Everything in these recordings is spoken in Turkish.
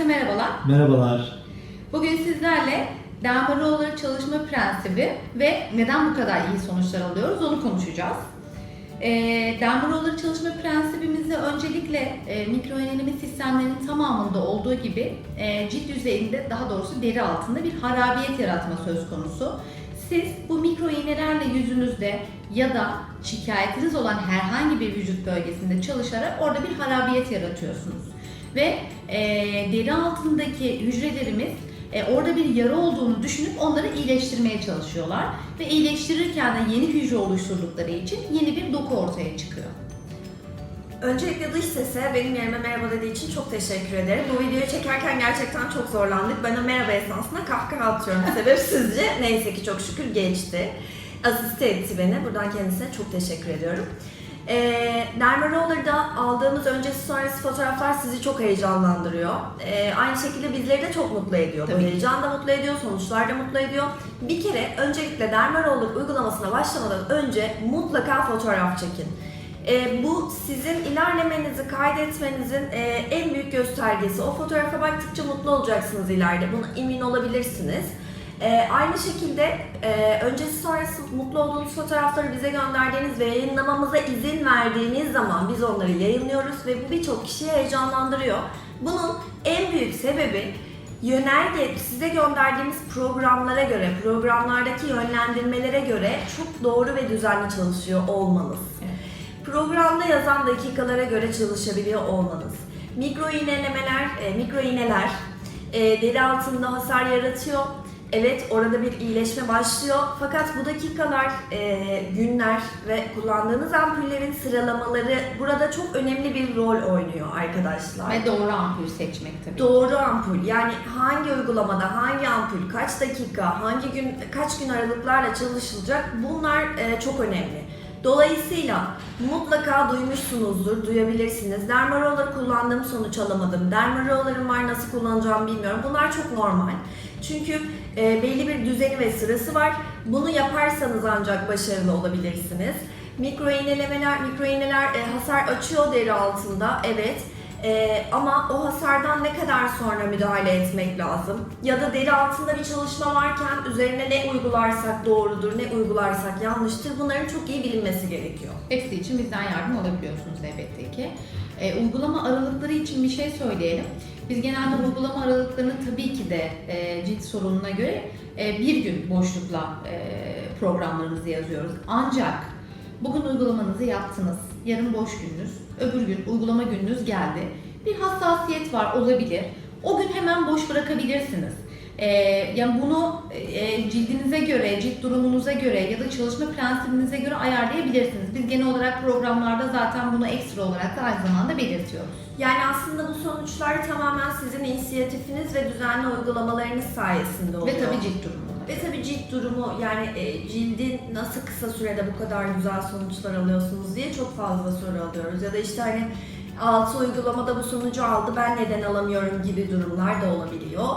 Herkese merhabalar. Merhabalar. Bugün sizlerle Dermaroller çalışma prensibi ve neden bu kadar iyi sonuçlar alıyoruz onu konuşacağız. E, Dermaroller çalışma prensibimizde öncelikle e, mikroeneleme sistemlerinin tamamında olduğu gibi e, cilt yüzeyinde daha doğrusu deri altında bir harabiyet yaratma söz konusu. Siz bu mikro iğnelerle yüzünüzde ya da şikayetiniz olan herhangi bir vücut bölgesinde çalışarak orada bir harabiyet yaratıyorsunuz. Ve deri altındaki hücrelerimiz e, orada bir yara olduğunu düşünüp onları iyileştirmeye çalışıyorlar. Ve iyileştirirken de yeni hücre oluşturdukları için yeni bir doku ortaya çıkıyor. Öncelikle dış sese benim yerime merhaba dediği için çok teşekkür ederim. Bu videoyu çekerken gerçekten çok zorlandık. Ben o merhaba esnasında kahkaha atıyorum sebepsizce. Neyse ki çok şükür geçti. Asiste etti beni. Buradan kendisine çok teşekkür ediyorum. Ee, Derma Roller'da aldığımız öncesi sonrası fotoğraflar sizi çok heyecanlandırıyor. Ee, aynı şekilde bizleri de çok mutlu ediyor. Bu Tabii ki. heyecan da mutlu ediyor, sonuçlar da mutlu ediyor. Bir kere öncelikle Derma Roller uygulamasına başlamadan önce mutlaka fotoğraf çekin. E, bu sizin ilerlemenizi kaydetmenizin e, en büyük göstergesi. O fotoğrafa baktıkça mutlu olacaksınız ileride. Buna emin olabilirsiniz. E, aynı şekilde e, öncesi sonrası mutlu olduğunuz fotoğrafları bize gönderdiğiniz ve yayınlamamıza izin verdiğiniz zaman biz onları yayınlıyoruz ve bu birçok kişiyi heyecanlandırıyor. Bunun en büyük sebebi yönerge size gönderdiğimiz programlara göre, programlardaki yönlendirmelere göre çok doğru ve düzenli çalışıyor olmanız. Programda yazan dakikalara göre çalışabiliyor olmanız. Mikro iğnelemeler, e, mikro iğneler e, deri altında hasar yaratıyor. Evet orada bir iyileşme başlıyor. Fakat bu dakikalar, e, günler ve kullandığınız ampullerin sıralamaları burada çok önemli bir rol oynuyor arkadaşlar. Ve doğru ampul seçmek tabii. Doğru ampul yani hangi uygulamada hangi ampul kaç dakika hangi gün kaç gün aralıklarla çalışılacak bunlar e, çok önemli. Dolayısıyla mutlaka duymuşsunuzdur, duyabilirsiniz. Dermaroller kullandım sonuç alamadım. Dermaroller'ım var nasıl kullanacağımı bilmiyorum. Bunlar çok normal. Çünkü e, belli bir düzeni ve sırası var. Bunu yaparsanız ancak başarılı olabilirsiniz. Mikro iğnelemeler, mikro iğneler e, hasar açıyor deri altında. Evet. Ee, ama o hasardan ne kadar sonra müdahale etmek lazım? Ya da deri altında bir çalışma varken üzerine ne uygularsak doğrudur, ne uygularsak yanlıştır bunların çok iyi bilinmesi gerekiyor. Hepsi için bizden yardım alabiliyorsunuz elbette ki. E, uygulama aralıkları için bir şey söyleyelim. Biz genelde uygulama aralıklarını tabii ki de e, cilt sorununa göre e, bir gün boşlukla e, programlarımızı yazıyoruz. Ancak bugün uygulamanızı yaptınız, yarın boş gününüz, öbür gün uygulama gününüz geldi. Bir hassasiyet var olabilir. O gün hemen boş bırakabilirsiniz. Ee, yani bunu e, cildinize göre, cilt durumunuza göre ya da çalışma prensibinize göre ayarlayabilirsiniz. Biz genel olarak programlarda zaten bunu ekstra olarak da aynı zamanda belirtiyoruz. Yani aslında bu sonuçlar tamamen sizin inisiyatifiniz ve düzenli uygulamalarınız sayesinde oluyor. Ve tabii cilt durumuna. Ve tabii cilt durumu yani e, cildin nasıl kısa sürede bu kadar güzel sonuçlar alıyorsunuz diye çok fazla soru alıyoruz. Ya da işte hani altı uygulamada bu sonucu aldı ben neden alamıyorum gibi durumlar da olabiliyor.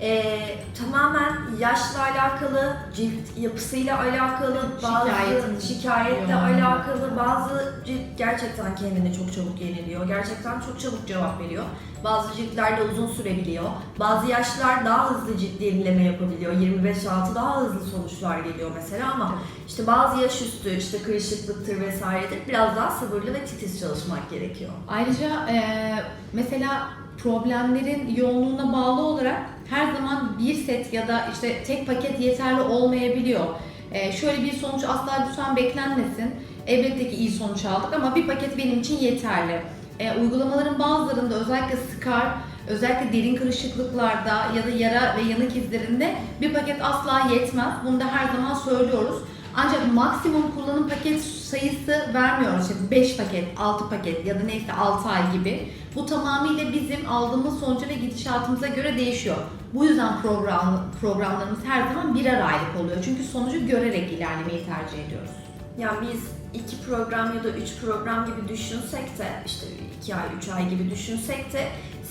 E, tamamen yaşla alakalı, cilt yapısıyla alakalı, bazı Şikayetin şikayetle alakalı, bazı cilt gerçekten kendini çok çabuk yeniliyor. Gerçekten çok çabuk cevap veriyor. Bazı ciltlerde uzun sürebiliyor. Bazı yaşlar daha hızlı cilt yenileme yapabiliyor. 25-6 daha hızlı sonuçlar geliyor mesela ama işte bazı yaş üstü işte kırışıklıktır vesairedir. Biraz daha sabırlı ve titiz çalışmak gerekiyor. Ayrıca e, mesela problemlerin yoğunluğuna bağlı olarak her zaman bir set ya da işte tek paket yeterli olmayabiliyor. E, şöyle bir sonuç asla lütfen beklenmesin. Elbette ki iyi sonuç aldık ama bir paket benim için yeterli. E, uygulamaların bazılarında özellikle skar, özellikle derin kırışıklıklarda ya da yara ve yanık izlerinde bir paket asla yetmez. Bunu da her zaman söylüyoruz. Ancak maksimum kullanım paket sayısı vermiyoruz. İşte 5 paket, 6 paket ya da neyse 6 ay gibi. Bu tamamıyla bizim aldığımız sonuca ve gidişatımıza göre değişiyor. Bu yüzden program, programlarımız her zaman birer aylık oluyor. Çünkü sonucu görerek ilerlemeyi tercih ediyoruz. Yani biz iki program ya da üç program gibi düşünsek de işte iki ay, üç ay gibi düşünsek de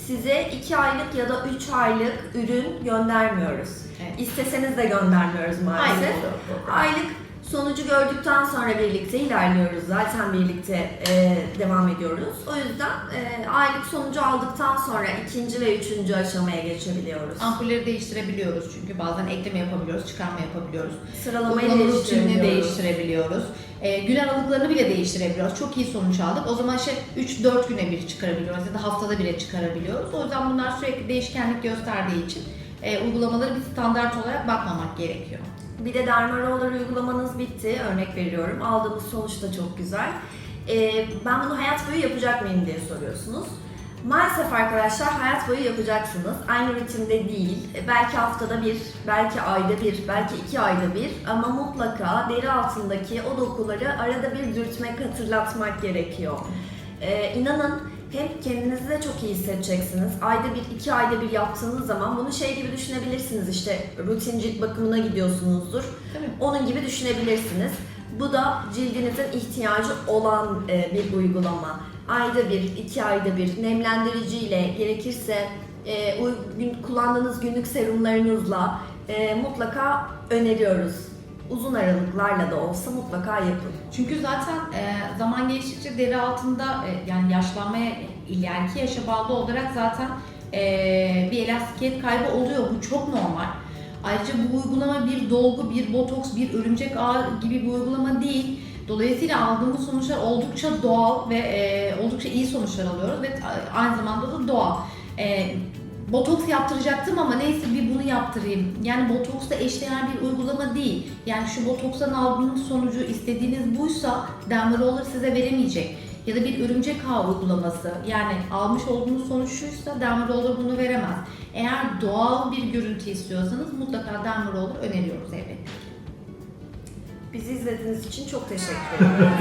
size iki aylık ya da üç aylık ürün göndermiyoruz. Evet. İsteseniz de göndermiyoruz maalesef. Aylık. Aylık Sonucu gördükten sonra birlikte ilerliyoruz. Zaten birlikte e, devam ediyoruz. O yüzden e, aylık sonucu aldıktan sonra ikinci ve üçüncü aşamaya geçebiliyoruz. Ampulleri değiştirebiliyoruz çünkü bazen ekleme yapabiliyoruz, çıkarma yapabiliyoruz. Sıralamayı Uygulama rutinini değiştirebiliyoruz. değiştirebiliyoruz. E, gün aralıklarını bile değiştirebiliyoruz. Çok iyi sonuç aldık. O zaman işte 3-4 güne bir çıkarabiliyoruz ya da haftada bile çıkarabiliyoruz. O yüzden bunlar sürekli değişkenlik gösterdiği için e, uygulamaları bir standart olarak bakmamak gerekiyor. Bir de dermaroller uygulamanız bitti. Örnek veriyorum. Aldığımız sonuç da çok güzel. Ee, ben bunu hayat boyu yapacak mıyım diye soruyorsunuz. Maalesef arkadaşlar hayat boyu yapacaksınız. Aynı rutinde değil. E, Belki haftada bir, belki ayda bir, belki iki ayda bir. Ama mutlaka deri altındaki o dokuları arada bir dürtmek, hatırlatmak gerekiyor. Ee, inanın hem kendinizi de çok iyi hissedeceksiniz. Ayda bir, iki ayda bir yaptığınız zaman bunu şey gibi düşünebilirsiniz işte rutin cilt bakımına gidiyorsunuzdur. Tabii. Onun gibi düşünebilirsiniz. Bu da cildinizin ihtiyacı olan e, bir uygulama. Ayda bir, iki ayda bir nemlendiriciyle gerekirse e, kullandığınız günlük serumlarınızla e, mutlaka öneriyoruz. Uzun aralıklarla da olsa mutlaka yapın. Çünkü zaten e, zaman geçtikçe deri altında e, yani yaşlanmaya ileriki yaşa bağlı olarak zaten e, bir elastikiyet kaybı oluyor. Bu çok normal. Ayrıca bu uygulama bir dolgu, bir botoks, bir örümcek ağı gibi bir uygulama değil. Dolayısıyla aldığımız sonuçlar oldukça doğal ve e, oldukça iyi sonuçlar alıyoruz ve aynı zamanda da doğal. E, botoks yaptıracaktım ama neyse bir bunu yaptırayım. Yani botoksla eşdeğer bir uygulama değil. Yani şu botokstan aldığınız sonucu istediğiniz buysa Dermaroller size veremeyecek. Ya da bir örümcek ağı uygulaması. Yani almış olduğunuz sonuç şuysa Dermaroller bunu veremez. Eğer doğal bir görüntü istiyorsanız mutlaka Dermaroller öneriyoruz elbette. Bizi izlediğiniz için çok teşekkür ederim.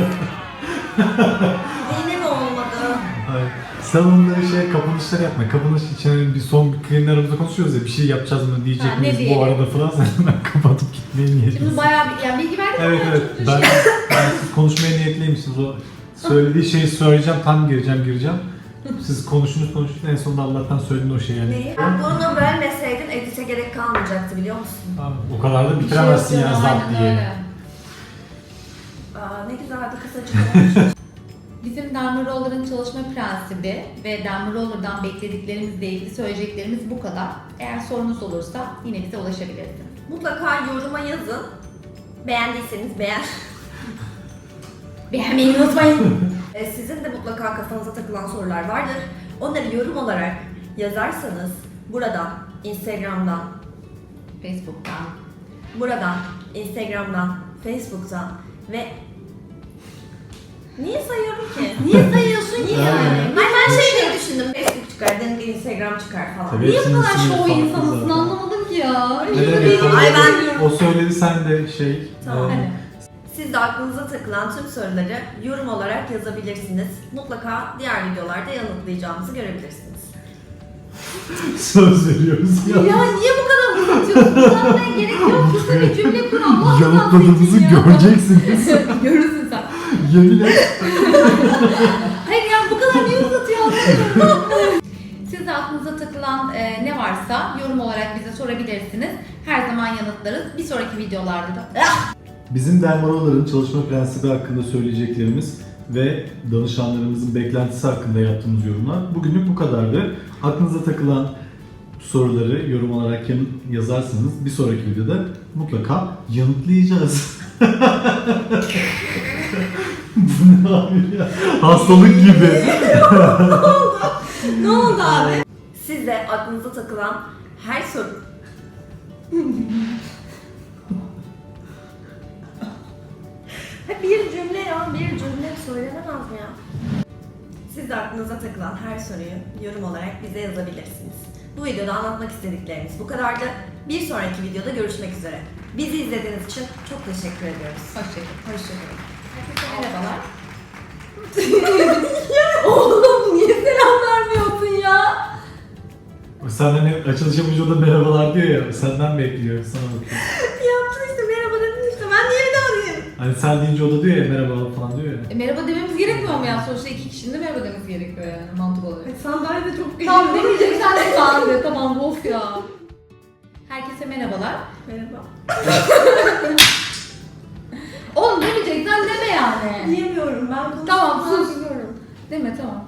Yine mi olmadı? Hayır. Sen onları şey kapanışları yapma. Kapanış için bir son kendi aramızda konuşuyoruz ya bir şey yapacağız mı diyecek Ha, ne miyiz bu diyelim? arada falan sen hemen kapatıp gitmeye niyetlisin. Şimdi bayağı bir yani bilgi verdim Evet ama evet çok ben, şey- ben siz konuşmaya niyetliymişsiniz o söylediği şeyi söyleyeceğim tam gireceğim gireceğim. Siz konuşunuz konuşunuz en sonunda Allah'tan söyledin o şeyi yani. Neyi? Ben bunu bölmeseydin edite gerek kalmayacaktı biliyor musun? Abi, o kadar da bitiremezsin Bir şey ya zat aynen diye. öyle. Aa, ne güzel bir kısacık olmuş. Dermaroller'ın çalışma prensibi ve Dermaroller'dan beklediklerimizle ilgili söyleyeceklerimiz bu kadar. Eğer sorunuz olursa yine bize ulaşabilirsiniz. Mutlaka yoruma yazın. Beğendiyseniz beğen. Beğenmeyi unutmayın. E, Sizin de mutlaka kafanıza takılan sorular vardır. Onları yorum olarak yazarsanız buradan, Instagram'dan, Facebook'tan. buradan, Instagram'dan, Facebook'tan ve Niye sayıyorum ki? Niye sayıyorsun ki yani? Ay ben şey diye düşündüm. Facebook çıkar, ki Instagram çıkar falan. Tabii. Niye bu Hepsinin kadar ismi şov farklı insanısın zaten. anlamadım ki ya. Ne demek Benim- Ay ben- O söyledi sen de şey. Tamam. e, Hadi. Siz de aklınıza takılan tüm soruları yorum olarak yazabilirsiniz. Mutlaka diğer videolarda yanıtlayacağımızı görebilirsiniz. söz veriyoruz ya. Ya niye bu kadar uzatıyorsun? Uzatmaya gerek yok. Kısa bir cümle kur Allah rızası Yanıtladığımızı göreceksiniz. Görürsün sen. Yemin et. Hayır ya bu kadar niye uzatıyor anlamıyorum. Siz de aklınıza takılan e, ne varsa yorum olarak bize sorabilirsiniz. Her zaman yanıtlarız. Bir sonraki videolarda da Bizim dermarolların çalışma prensibi hakkında söyleyeceklerimiz ve danışanlarımızın beklentisi hakkında yaptığımız yorumlar bugünlük bu kadardı. Aklınıza takılan soruları yorum olarak yazarsanız bir sonraki videoda mutlaka yanıtlayacağız. Bu ne abi ya? Hastalık gibi. ne oldu abi? Siz de aklınıza takılan her soru... Bir cümle ya, bir cümle söylenemez mi ya? Siz de aklınıza takılan her soruyu yorum olarak bize yazabilirsiniz. Bu videoda anlatmak istediklerimiz bu kadardı. Bir sonraki videoda görüşmek üzere. Bizi izlediğiniz için çok teşekkür ediyoruz. hoşçakalın. Hoşçakalın. Merhabalar. Oğlum niye selam vermiyorsun ya? Senden hep açılış yapınca da merhabalar diyor ya. Senden bekliyor. Sana bakıyor. Yaptın işte merhaba dedin işte ben niye bir daha diyeyim? Hani sen deyince o da diyor ya merhaba falan diyor ya. E, merhaba dememiz gerekmiyor mu ya? Sonuçta iki kişinin de merhaba dememiz gerekiyor yani mantık olarak. Sandalye de çok Tamam demeyeceksen de tamam de. Tamam of ya. Herkese merhabalar. Merhaba. Demeyeceksen deme yani. Diyemiyorum ben Tamam, sus. Deme tamam.